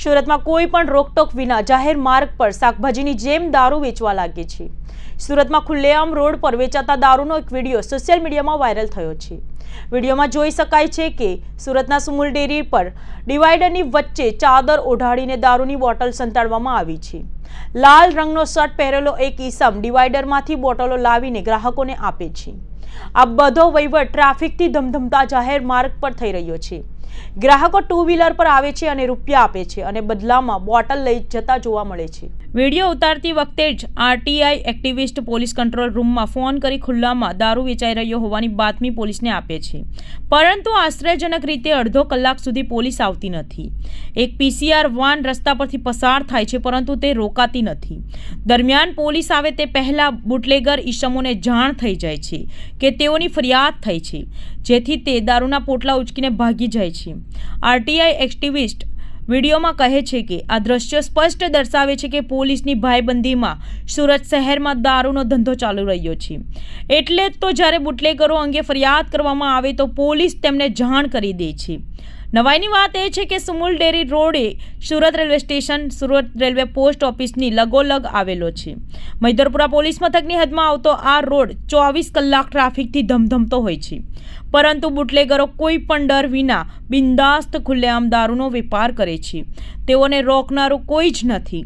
સુરતમાં કોઈ પણ રોકટોક વિના જાહેર માર્ગ પર શાકભાજીની જેમ દારૂ વેચવા લાગે છે. સુરતમાં ખુલ્લેઆમ રોડ પર વેચાતા દારૂનો એક વીડિયો સોશિયલ મીડિયામાં વાયરલ થયો છે. વિડીયોમાં જોઈ શકાય છે કે સુરતના સુમુલ ડેરી પર ડિવાઈડરની વચ્ચે ચાદર ઓઢાડીને દારૂની બોટલ સંતાડવામાં આવી છે. લાલ રંગનો શર્ટ પહેરેલો એક ઈસમ ડિવાઈડરમાંથી બોટલો લાવીને ગ્રાહકોને આપે છે. આ બધો વહીવટ ટ્રાફિકથી ધમધમતા જાહેર માર્ગ પર થઈ રહ્યો છે. ગ્રાહકો ટુ વ્હીલર પર આવે છે અને રૂપિયા આપે છે અને બદલામાં બોટલ લઈ જતા જોવા મળે છે. વીડિયો ઉતારતી વખતે જ આરટીઆઈ એક્ટિવિસ્ટ પોલીસ કંટ્રોલ રૂમમાં ફોન કરી ખુલ્લામાં દારૂ વેચાઈ રહ્યો હોવાની બાતમી પોલીસને આપે છે. પરંતુ આશ્ચર્યજનક રીતે અડધો કલાક સુધી પોલીસ આવતી નથી. એક પીસીઆર વાન રસ્તા પરથી પસાર થાય છે, પરંતુ તે રોકાતી નથી. દરમિયાન પોલીસ આવે તે પહેલાં બુટલેગર ઈસમોને જાણ થઈ જાય છે કે તેઓની ફરિયાદ થઈ છે, જેથી તે દારૂના પોટલા ઉચકીને ભાગી જાય છે. આરટીઆઈ એક્ટિવિસ્ટ વિડીયોમાં કહે છે કે, આ દ્રશ્યો સ્પષ્ટ દર્શાવે છે કે પોલીસની ભાઈબંધીમાં સુરત શહેરમાં દારૂનો ધંધો ચાલુ રહ્યો છે. એટલે જ તો જ્યારે બુટલેગરો અંગે ફરિયાદ કરવામાં આવે તો પોલીસ તેમને જાણ કરી દે છે. નવાઈની વાત એ છે કે સુમુલ ડેરી રોડે Surat railway station, Surat railway post ઓફિસની લગોલગ આવેલો છે. મૈદરપુરા પોલીસ મથકની હદમાં આવતો આ રોડ ચોવીસ કલાક ટ્રાફિકથી ધમધમતો હોય છે. પરંતુ બુટલેગરો કોઈ પણ ડર વિના બિંદાસ્ત ખુલ્લેઆમ દારૂનો વેપાર કરે છે. તેઓને રોકનારું કોઈ જ નથી.